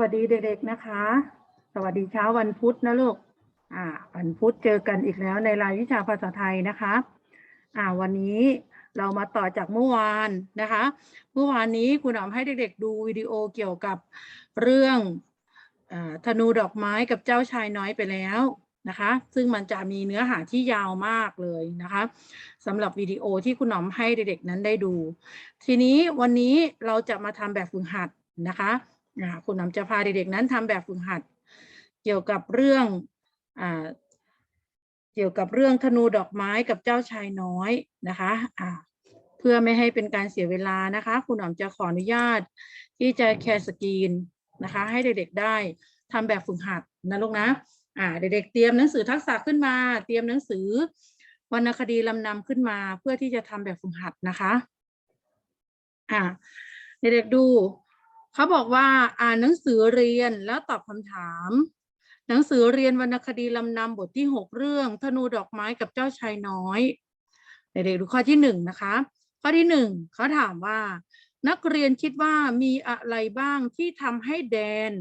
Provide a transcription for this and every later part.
วัสดีเด็กๆนะคะ สวัสดีเช้าวันพุธนะลูกอ่าวันพุธเจอกันอีกแล้วในรายวิชาภาษาไทยนะคะอ่าวันนี้เรามาต่อจากเมื่อวานนะคะ เมื่อวานนี้คุณอ๋อมให้เด็กๆ ดูวิดีโอเกี่ยวกับเรื่องอธนูดอกไม้กับเจ้าชายน้อยไปแล้วนะคะ ซึ่งมันจะมีเนื้อหาที่ยาวมากเลยนะคะสำหรับวิดีโอที่คุณหนอมให้เด็กๆนั้นได้ดู ทีนี้วันนี้เราจะมาทำแบบฝึกหัดนะคะ คุณหนอมจะพาเด็กๆนั้นทำแบบฝึกหัด เกี่ยวกับเรื่องอเกี่ยวกับเรื่องธนูดอกไม้กับเจ้าชายน้อยนะคะอ่าเพื่อไม่ให้เป็นการเสียเวลานะคะ คุณหนอมจะขออนุญาตที่จะแคร์สกรีนนะคะ ให้เด็กๆได้ทำแบบฝึกหัดนะลูกนะอ่าเด็กๆเตรียมหนังสือทักษะขึ้นมา เตรียมหนังสือวรรณคดีลำนำขึ้นมาเพื่อที่จะทำแบบฝึกหัดนะคะอ่าเด็กๆดู เขาบอกว่าอ่านหนังสือเรียนแล้วตอบคำถาม หนังสือเรียนวรรณคดีลำนำบทที่หกเรื่อง ธนูดอกไม้กับเจ้าชายน้อย เด็กๆดูข้อที่หนึ่งนะคะ ข้อที่หนึ่งเขาถามว่า นักเรียนคิดว่ามีอะไรบ้างที่ทำให้แดน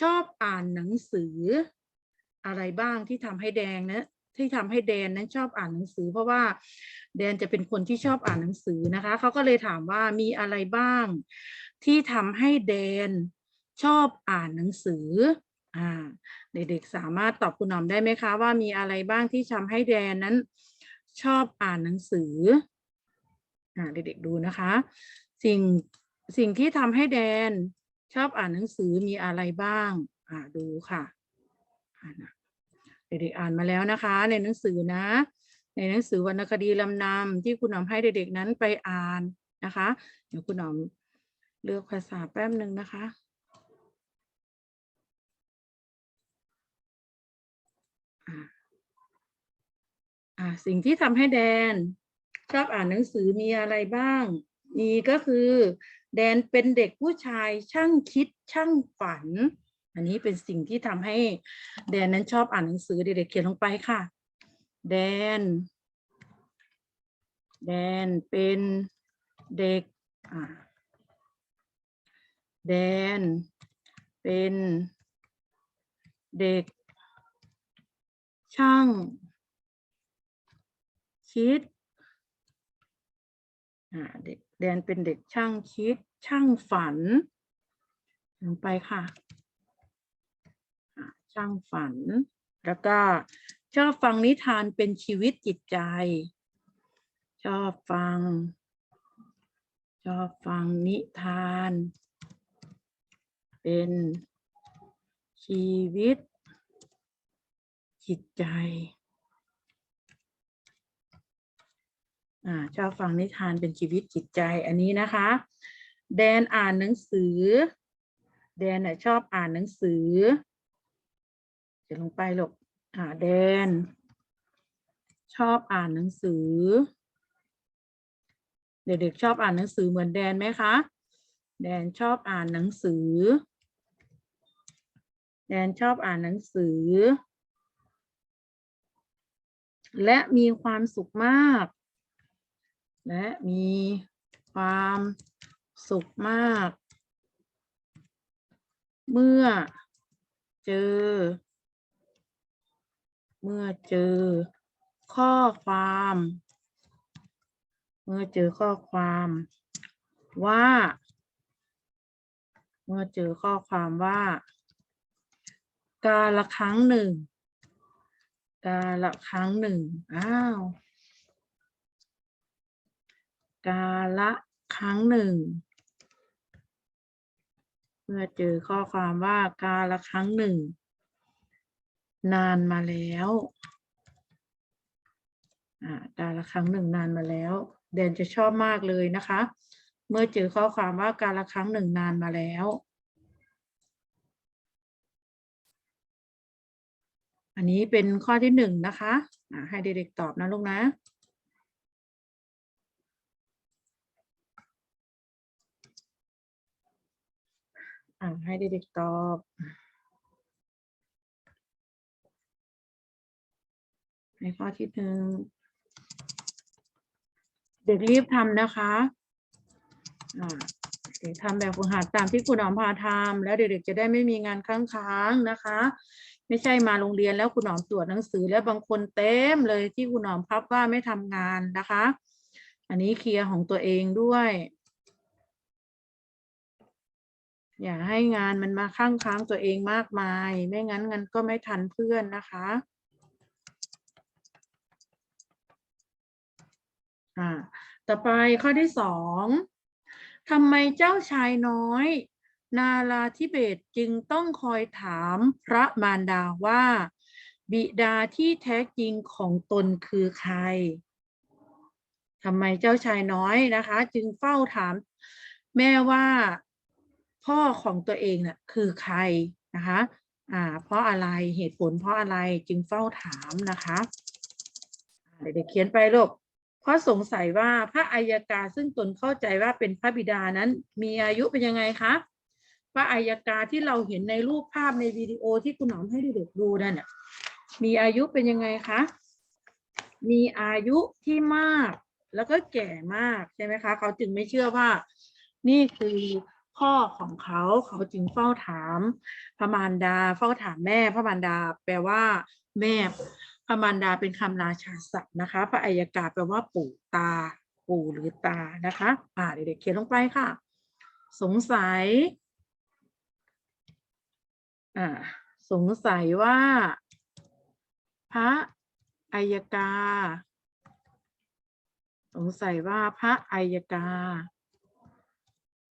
ชอบอ่านหนังสือ อะไรบ้างที่ทำให้แดงนะ ที่ทำให้แดนนั้นชอบอ่านหนังสือ เพราะว่าแดนจะเป็นคนที่ชอบอ่านหนังสือนะคะเขาก็เลยถามว่ามีอะไรบ้างที่ทำให้แดนชอบอ่านหนังสืออ่าเด็กๆสามารถตอบคุณหนอมได้ไหมคะ ว่ามีอะไรบ้างที่ทำให้แดนนั้น ชอบอ่านหนังสืออ่าเด็กๆดูนะคะ สิ่งสิ่งที่ทำให้แดนชอบอ่านหนังสือมีอะไรบ้าง อ่าดูค่ะอ่านะ เด็กๆอ่านมาแล้วนะคะ ในหนังสือนะ ในหนังสือวรรณคดีลำนำที่คุณหนอมให้เด็กๆนั้นไปอ่านนะคะ เดี๋ยวคุณหนอมเลือกภาษาแป๊บหนึ่งนะคะอ่าอ่าสิ่งที่ทำให้แดน ชอบอ่านหนังสือมีอะไรบ้าง มีก็คือ แดนเป็นเด็กผู้ชายช่างคิดช่างฝัน อันนี้เป็นสิ่งที่ทำให้แดนนั้นชอบอ่านหนังสือเด็กๆเขียนลงไปค่ะ แดน แดนเป็นเด็กแดน เป็นเด็ก ช่าง คิดอ่าเด็กแดนเป็นเด็กช่างคิด ช่างฝันลงไปค่ะ อ่าช่างฝัน แล้วก็ชอบฟังนิทานเป็นชีวิตจิตใจ ชอบฟัง ชอบฟังนิทาน เป็นชีวิต จิตใจอ่าชอบฟังนิทานเป็นชีวิตจิตใจอันนี้นะคะ แดนอ่านหนังสือ แดนน่ะชอบอ่านหนังสือ เดี๋ยวลงไปลูกอ่าแดน ชอบอ่านหนังสือ เด็กๆชอบอ่านหนังสือเหมือนแดนไหมคะ แดนชอบอ่านหนังสือ แดนชอบอ่านหนังสือ และมีความสุขมาก และมีความสุขมาก เมื่อเจอ เมื่อเจอข้อความ เมื่อเจอข้อความว่า เมื่อเจอข้อความว่า การละครั้งหนึ่ง การละครั้งหนึ่งอ้าวการละครั้งหนึ่ง เมื่อเจอข้อความว่าการละครั้งหนึ่ง นานมาแล้วอ่ากาละครั้งหนึ่งนานมาแล้วแดนจะชอบมากเลยนะคะ เมื่อเจอข้อความว่าการละครั้งหนึ่งนานมาแล้วอันนี้เป็นข้อที่หนึ่งนะคะให้เด็กๆตอบนะลูกนะ ให้เด็กๆตอบ ในข้อที่หนึ่งเด็กรีบทำนะคะอ่าเด็กทำแบบฝึกหัดตามที่คุณหนอมพาทำแล้วเด็กๆจะได้ไม่มีงานค้างๆนะคะ ไม่ใช่มาโรงเรียนแล้วคุณหนอมตรวจหนังสือแล้วบางคนเต็มเลยที่คุณหนอมพับว่าไม่ทำงานนะคะ อันนี้เคลียร์ของตัวเองด้วย อย่าให้งานมันมาข้างค้างตัวเองมากมาย ไม่งั้นงานก็ไม่ทันเพื่อนนะคะ อ่าต่อไปข้อที่สองทำไมเจ้าชายน้อย นาลาธิเบศจึงต้องคอยถามพระมารดาว่า บิดาที่แท้จริงของตนคือใครทำไมเจ้าชายน้อยนะคะ จึงเฝ้าถามแม่ว่าพ่อของตัวเองน่ะคือใครนะคะอ่าเพราะอะไรเหตุผลเพราะอะไรจึงเฝ้าถามนะคะ เด็กๆเขียนไปลูก ราะสงสัยว่าพระอัยการซึ่งตนเข้าใจว่าเป็นพระบิดานั้น มีอายุเป็นยังไงคะพระอัยการที่เราเห็นในรูปภาพในวิดีโอที่คุณหนอมให้เด็กดูนั่นน่ะมีอายุเป็นยังไงคะมีอายุที่มากแล้วก็แก่มากใช่ไหมคะเขาจึงไม่เชื่อว่า นี่คือพ่อของเขาเขาจึงเฝ้าถามพระมารดา เฝ้าถามแม่พระมารดา แปลว่า แม่ พระมารดาเป็นคำราชาศัพท์นะคะ พระอัยกาแปลว่าปู่ตา ปู่หรือตานะคะ อ่าเด็กๆเขียนลงไปค่ะ สงสัย อ่า สงสัยว่า พระอัยกา สงสัยว่าพระอัยกา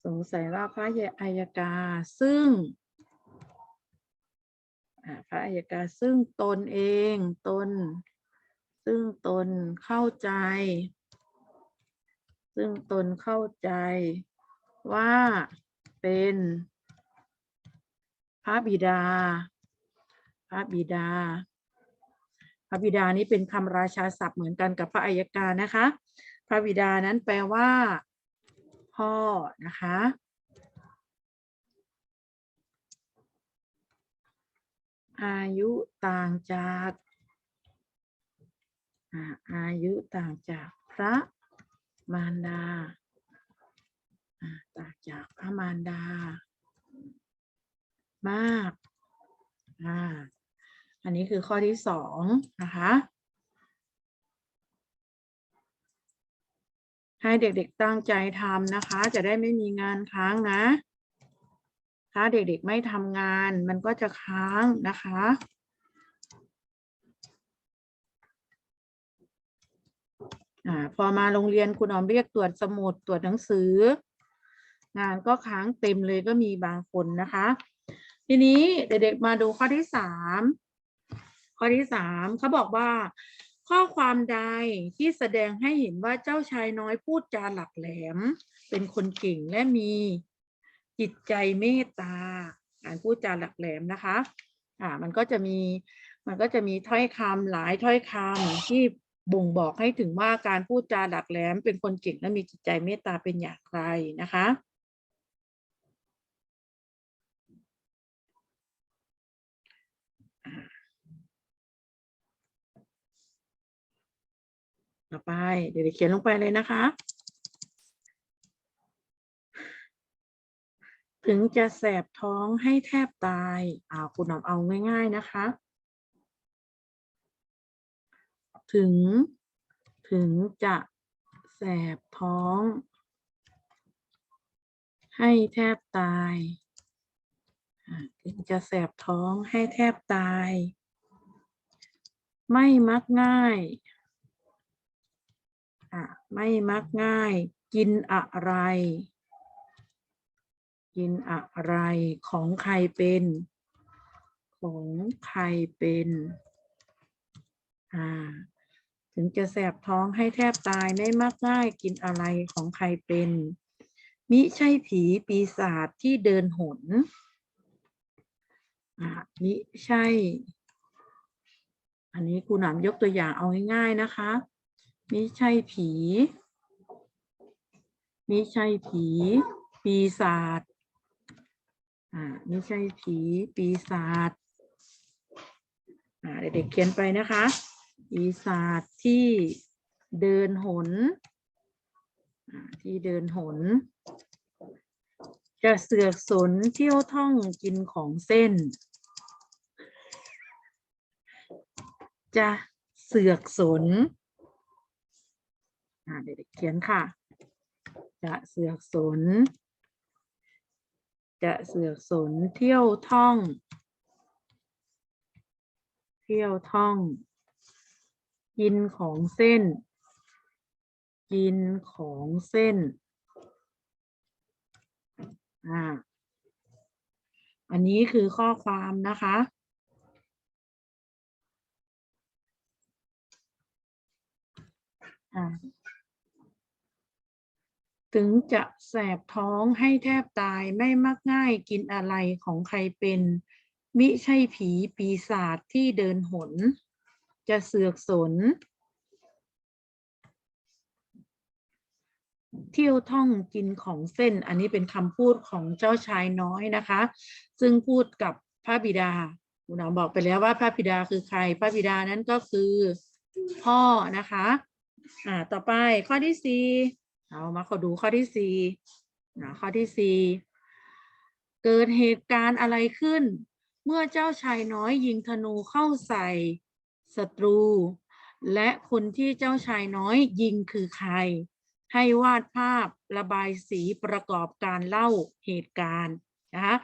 สงสัยว่าพระอัยกา ซึ่ง พระอัยการซึ่งตนเองตน ซึ่งตนเข้าใจ ซึ่งตนเข้าใจว่าเป็นพระบิดา พระบิดา พระบิดานี้เป็นคำราชาศัพท์เหมือนกันกับพระอัยการนะคะ พระบิดานั้นแปลว่า พ่อนะคะ อายุต่างจากอายุต่างจากพระมารดาต่างจากพระมารดา มากอันนี้คือข้อที่สองนะคะให้เด็กๆตั้งใจทำนะคะ จะได้ไม่มีงานค้างนะ ถ้าเด็กๆไม่ทำงานมันก็จะค้างนะคะ อ่าพอมาโรงเรียนคุณออมเรียกตรวจสมุดตรวจหนังสือ งานก็ค้างเต็มเลยก็มีบางคนนะคะ ทีนี้เด็กๆมาดูข้อที่สามข้อที่สามเขาบอกว่า ข้อความใดที่แสดงให้เห็นว่าเจ้าชายน้อยพูดจาหลักแหลม เป็นคนเก่งและมี จิตใจเมตตาการพูดจาหลักแหลมนะคะ อ่า มันก็จะมีมันก็จะมีถ้อยคำหลายถ้อยคำที่บ่งบอกให้ถึงว่าการพูดจาหลักแหลม เป็นคนเก่งและมีจิตใจเมตตาเป็นอย่างไรนะคะต่อไป เดี๋ยวเขียนลงไปเลยนะคะ ถึงจะแสบท้องให้แทบตายอ่าคุณหนอมเอาง่าย ๆนะคะ ถึง ถึงจะแสบท้อง ให้แทบตายอ่าถึงจะแสบท้องให้แทบตาย ไม่มักง่ายอะไม่มักง่าย กินอะไร กินอะไรของใครเป็น ของใครเป็นอ่าถึงจะแสบท้องให้แทบตายไม่มักง่ายกินอะไรของใครเป็น มิใช่ผีปีศาจที่เดินหนอ่ามิใช่ อันนี้ครูหนามยกตัวอย่างเอาง่ายๆนะคะมิใช่ผีมิใช่ผี ปีศาจ อ่าไม่ใช่ผีปีศาจอ่าเด็กๆเขียนไปนะคะ ปีศาจที่เดินหนอ่าที่เดินหน จะเสือกสนเที่ยวท่องกินของเส้น จะเสือกสนอ่าเด็กๆเขียนค่ะ จะเสือกสน จะเสือกสนเที่ยวท่อง เที่ยวท่อง กินของเส้น กินของเส้นอ่าอันนี้คือข้อความนะคะ อ่า ถึงจะแสบท้องให้แทบตายไม่มักง่ายกินอะไรของใครเป็น มิใช่ผีปีศาจที่เดินหน จะเสือกสน เที่ยวท่องกินของเส้น อันนี้เป็นคำพูดของเจ้าชายน้อยนะคะ ซึ่งพูดกับพระบิดาคุณหมอบอกไปแล้วว่าพระบิดาคือใคร พระบิดานั้นก็คือพ่อนะคะ อ่า ต่อไปข้อที่สี่ เอามาขอดูข้อที่สี่นะข้อที่สี่เกิดเหตุการณ์อะไรขึ้น เมื่อเจ้าชายน้อยยิงธนูเข้าใส่ศัตรู และคนที่เจ้าชายน้อยยิงคือใคร ให้วาดภาพระบายสีประกอบการเล่าเหตุการณ์นะคะ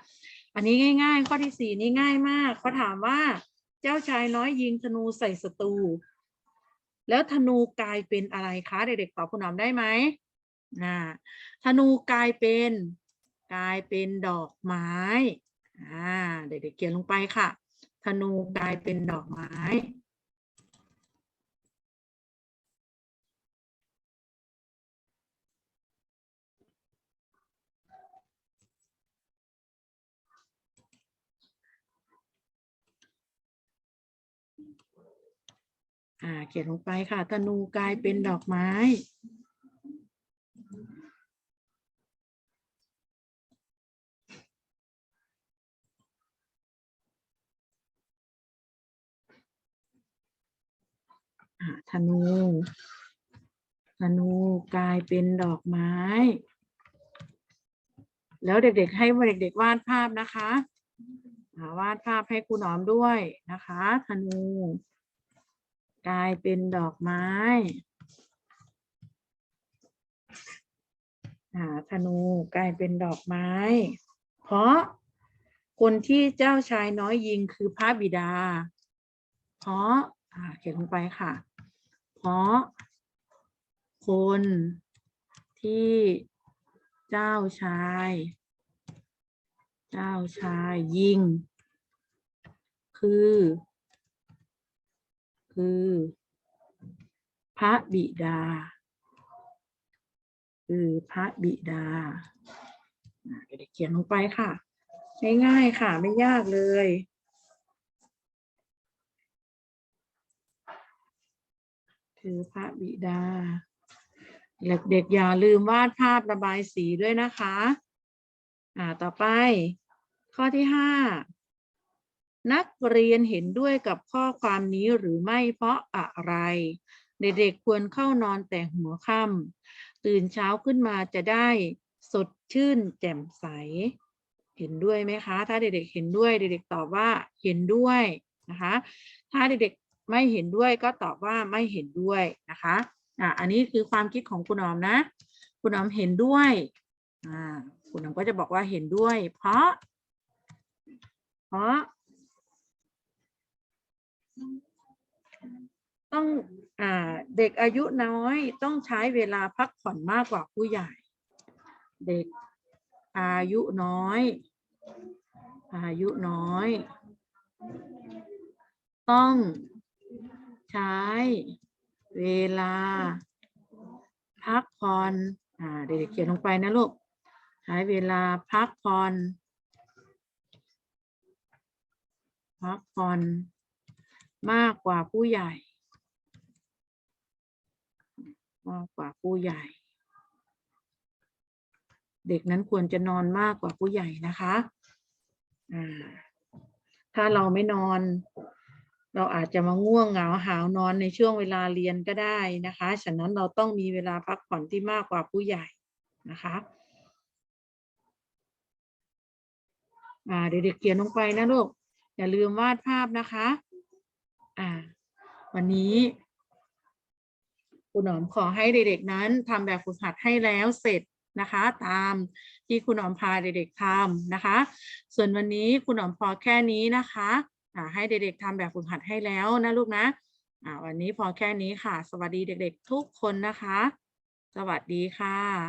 อันนี้ง่าย ๆ ข้อที่สี่นี่ง่ายมากเขาถามว่าเจ้าชายน้อยยิงธนูใส่ศัตรูแล้วธนูกลายเป็นอะไรคะเด็กๆตอบคุณหนอมได้ไหม อ่าธนูกลายเป็นกลายเป็นดอกไม้อ่าเด็กๆเขียนลงไปค่ะ ธนูกลายเป็นดอกไม้อ่าเขียนลงไปค่ะธนูกลายเป็นดอกไม้ ธนูธนูกลายเป็นดอกไม้ แล้วเด็กๆ ให้เด็กๆวาดภาพนะคะวาดภาพให้ครูหนอมด้วยนะคะธนู กลายเป็นดอกไม้อ่าธนูกลายเป็นดอกไม้ เพราะคนที่เจ้าชายน้อยยิงคือพระบิดา เพราะเขียนลงไปค่ะ เพราะ คนที่เจ้าชาย เจ้าชายยิง คือ คือ พระบิดา คือพระบิดาเดี๋ยวเขียนลงไปค่ะ ง่ายๆค่ะ ไม่ยากเลย คือพระบิดา เด็กๆอย่าลืมวาดภาพระบายสีด้วยนะคะ อ่าต่อไป ข้อที่ห้านักเรียนเห็นด้วยกับข้อความนี้หรือไม่เพราะอะไร เด็กๆควรเข้านอนแต่หัวค่ำตื่นเช้าขึ้นมาจะได้สดชื่นแจ่มใส เห็นด้วยไหมคะ ถ้าเด็กๆเห็นด้วย เด็กๆตอบว่าเห็นด้วยนะคะ ถ้าเด็กๆ ไม่เห็นด้วยก็ตอบว่าไม่เห็นด้วยนะคะอะอันนี้คือความคิดของคุณอมนะ คุณอมเห็นด้วยอ่าคุณอมก็จะบอกว่าเห็นด้วย เพราะ เพราะ ต้องอ่าเด็กอายุน้อยต้องใช้เวลาพักผ่อนมากกว่าผู้ใหญ่ เด็กอายุน้อย อายุน้อย ต้อง ใช้ เวลา พักผ่อนอ่าเด็กๆเขียนลงไปนะลูกใช้เวลาพักผ่อนพักผ่อนมากกว่าผู้ใหญ่ มากกว่าผู้ใหญ่ เด็กนั้นควรจะนอนมากกว่าผู้ใหญ่นะคะ ถ้าเราไม่นอน เราอาจจะมาง่วงเหงาหาวนอนในช่วงเวลาเรียนก็ได้นะคะ ฉะนั้นเราต้องมีเวลาพักผ่อนที่มากกว่าผู้ใหญ่นะคะอ่าเด็กๆเขียนลงไปนะลูก อย่าลืมวาดภาพนะคะ อ่า วันนี้คุณหนอมขอให้เด็กๆนั้นทำแบบฝึกหัดให้แล้วเสร็จนะคะ ตามที่คุณหนอมพาเด็กๆทำนะคะ ส่วนวันนี้คุณหนอมพอแค่นี้นะคะ ให้เด็กๆทำแบบฝึกหัดให้แล้วนะลูกนะอ่าวันนี้พอแค่นี้ค่ะ สวัสดีเด็กๆทุกคนนะคะ สวัสดีค่ะ